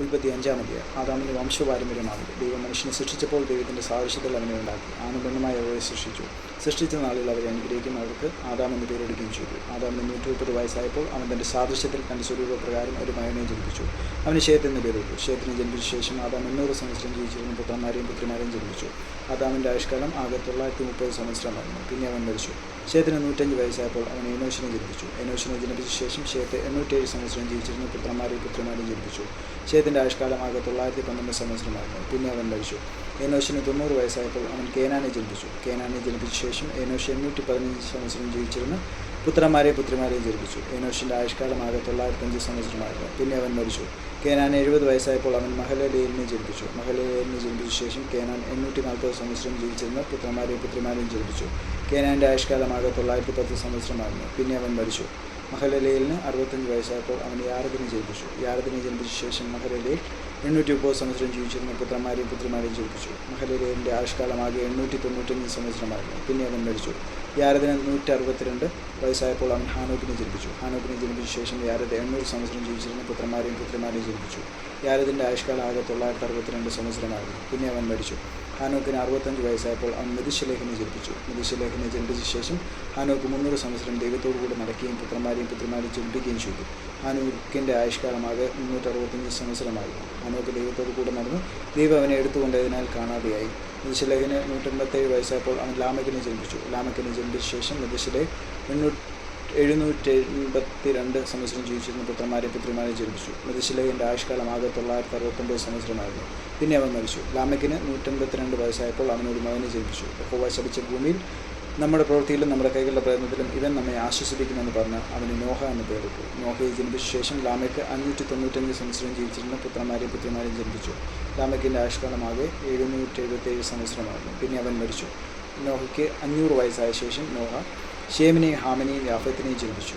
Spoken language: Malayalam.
ഉൽപ്പത്തി അഞ്ചാം അധ്യായം ആദാമിന്റെ വംശപാരമ്പര്യമാണ് ദൈവം മനുഷ്യനെ സൃഷ്ടിച്ചപ്പോൾ ദൈവത്തിന്റെ സാദൃശ്യത്തിൽ അവനെ ഉണ്ടാക്കി. ആനുബന്ധമായി അവരെ സൃഷ്ടിച്ചു. സൃഷ്ടിച്ച നാളിൽ അവരെ അനുഗ്രഹിക്കും. അവർക്ക് ആദാം എന്ന് പേരെടുക്കുകയും ചെയ്തു. ആദാമിന് നൂറ്റി മുപ്പത് വയസ്സായപ്പോൾ അവൻ തന്റെ സാദൃശ്യത്തിൽ തന്റെ സ്വരൂപപ്രകാരം ഒരു മകനെ ജനിപ്പിച്ചു. അവന് ഷേത്ത് എന്ന് പേരിട്ടു ഷേത്തിനെ ജനിപ്പിച്ച ശേഷം ആദാം എണ്ണൂറ് സംവത്സരം ജീവിച്ചിരുന്ന. പുത്രന്മാരെയും പുത്രിമാരെയും ജനിപ്പിച്ചു. ആദാമിന്റെ ആയുഷ്കാലം ആകെ തൊള്ളായിരത്തി മുപ്പത് സംവത്സരമായിരുന്നു പിന്നെ അവൻ മരിച്ചു. ഷേത്തിന് നൂറ്റഞ്ച് വയസ്സായപ്പോൾ അവൻ എനോഷിനെ ജനിപ്പിച്ചു. എനോഷിനെ ജനിപ്പിച്ച ശേഷം ഷേത്ത് എണ്ണൂറ്റേഴ് സംവത്സരം ജീവിച്ചിരുന്ന. പുത്രന്മാരെയും പുത്രിമാരെയും ജനിപ്പിച്ചു. ഷേത്തിന്റെ ആവിഷ്കാലമാകെ തൊള്ളായിരത്തി പന്ത്രണ്ട് സംവത്സരമായിരുന്നു. പിന്നെ അവൻ മരിച്ചു. എനോഷിന് തൊണ്ണൂറ് വയസ്സായപ്പോൾ അവൻ കേനാനെ ജനിപ്പിച്ചു. കേനാനെ ജനിപ്പിച്ച ശേഷം ഏനോഷ് എണ്ണൂറ്റി പതിനഞ്ച് സംവത്സരം ജീവിച്ചിരുന്ന പുത്രന്മാരെയും പുത്രിമാരെയും ജനിപ്പിച്ചു. ഏനോഷിന്റെ തൊള്ളായിരത്തി തൊള്ളായിരത്തഞ്ച് സംവത്സരമായിരുന്നു. പിന്നെ അവൻ മരിച്ചു. കേനാൻ എഴുപത് വയസ്സായപ്പോൾ അവൻ മഹലലേലിനെ ജനിപ്പിച്ചു. മഹലലേലിനെ ജനിപ്പിച്ച ശേഷം കേനാൻ എണ്ണൂറ്റി നാൽപ്പത് സംവത്സരം ജീവിച്ചിരുന്ന പുത്രന്മാരെയും പുത്രിമാരെയും ജനിപ്പിച്ചു. കേനാന്റെ ആയുഷ്കാലമാകെ തൊള്ളായിരത്തി പത്ത് സംവത്സരമായിരുന്നു. പിന്നെ അവൻ മരിച്ചു. മഹലലേലിന് അറുപത്തഞ്ച് വയസ്സായപ്പോൾ അവൻ യാരദിനെ ജനിപ്പിച്ചു. യാരദിനെ ജനിപ്പിച്ച ശേഷം മഹലലേൽ എണ്ണൂറ്റി മുപ്പത് സംവത്സരം ജീവിച്ചിരുന്ന പുത്രന്മാരെയും പുത്രിമാരെയും ജനിപ്പിച്ചു. മഹലലേലിന്റെ ആയുഷ്കാലം ആകെ എണ്ണൂറ്റി തൊണ്ണൂറ്റഞ്ച് സംവത്സരമായിരുന്നു പിന്നെ അവൻ മരിച്ചു. യാരദിന് നൂറ്റി അറുപത്തിരണ്ട് വയസ്സായപ്പോൾ അവൻ ഹാനോക്കിനെ ജനിപ്പിച്ചു. ഹാനോക്കിനെ ജനിപ്പിച്ച ശേഷം യാരദ് എണ്ണൂറ് സംവത്സരം ജീവിച്ചിരുന്ന പുത്രന്മാരെയും പുത്രിമാരെയും ജനിപ്പിച്ചു. യാരദിന്റെ ആയുഷ്കാലം ആകെ തൊള്ളായിരത്തി അറുപത്തിരണ്ട് സംവത്സരമായിരുന്നു പിന്നെ അവൻ മരിച്ചു. ഹാനോക്കിന് അറുപത്തഞ്ച് വയസ്സായപ്പോൾ അവൻ മെതിശലേഖനെ ജനിപ്പിച്ചു. മെതിശലേഖനെ ജനിപ്പിച്ച ശേഷം ഹാനോക്ക് മുന്നൂറ് സംവത്സരം ദൈവത്തോടു കൂടി നടക്കുകയും പുത്രന്മാരെയും പുത്രിമാരെയും ജനിപ്പിക്കുകയും ചെയ്തു. ഹാനോക്കിന്റെ ആയുഷ്കാലമാകെ മുന്നൂറ്ററുപത്തഞ്ച് സംവത്സരമായി. ഹാനോക്ക് ദൈവത്തോടു കൂടെ നടന്നു. ദൈവം അവനെ എടുത്തുകൊണ്ടതിനാൽ കാണാതെയായി. മെതിശലേഖന് നൂറ്റമ്പത്തേഴ് വയസ്സായപ്പോൾ അവൻ ലാമക്കിനെ ജനിപ്പിച്ചു. ലാമക്കിനെ ജനിപ്പിച്ച ശേഷം മതിശലേഖ് എണ്ണൂറ്റി എഴുന്നൂറ്റി എൺപത്തി രണ്ട് സംവത്സരം ജീവിച്ചിരുന്ന പുത്രന്മാരെ പുത്രിമാരെ ജനിപ്പിച്ചു. മെതിശിലേഖന്റെ ആയുഷ്കാലം ആകെ തൊള്ളായിരത്തി അറുപത്തൊമ്പത് സംവത്സരമായിരുന്നു. പിന്നെ അവൻ മരിച്ചു. ലാമക്കിന് നൂറ്റമ്പത്തിരണ്ട് വയസ്സായപ്പോൾ അവനൊരു മകനെ ജനിപ്പിച്ചു. ഹോവ ശപിച്ച ഭൂമിയിൽ നമ്മുടെ പ്രവൃത്തിയിലും നമ്മുടെ കൈകളുടെ പ്രയത്നത്തിലും ഇവൻ നമ്മെ ആശ്വസിപ്പിക്കുമെന്ന് പറഞ്ഞ് അവന് നോഹ എന്ന് പേരിട്ടു നോഹയെ ജനിപ്പിച്ച ശേഷം ലാമയ്ക്ക് അഞ്ഞൂറ്റി തൊണ്ണൂറ്റഞ്ച് സംവത്സരം ജീവിച്ചിരുന്ന പുത്രന്മാരെ പുത്രിമാരെയും ജനിപ്പിച്ചു. ലാമക്കിന്റെ ആയുഷ്കാലമാകെ എഴുന്നൂറ്റി എഴുപത്തി ഏഴ് സംവത്സരമായിരുന്നു. പിന്നെ അവൻ മരിച്ചു. നോഹയ്ക്ക് അഞ്ഞൂറ് വയസ്സായ ശേഷം നോഹ ഷേമിനെയും ഹാമിനെയും യാഫത്തിനെയും ജനിപ്പിച്ചു.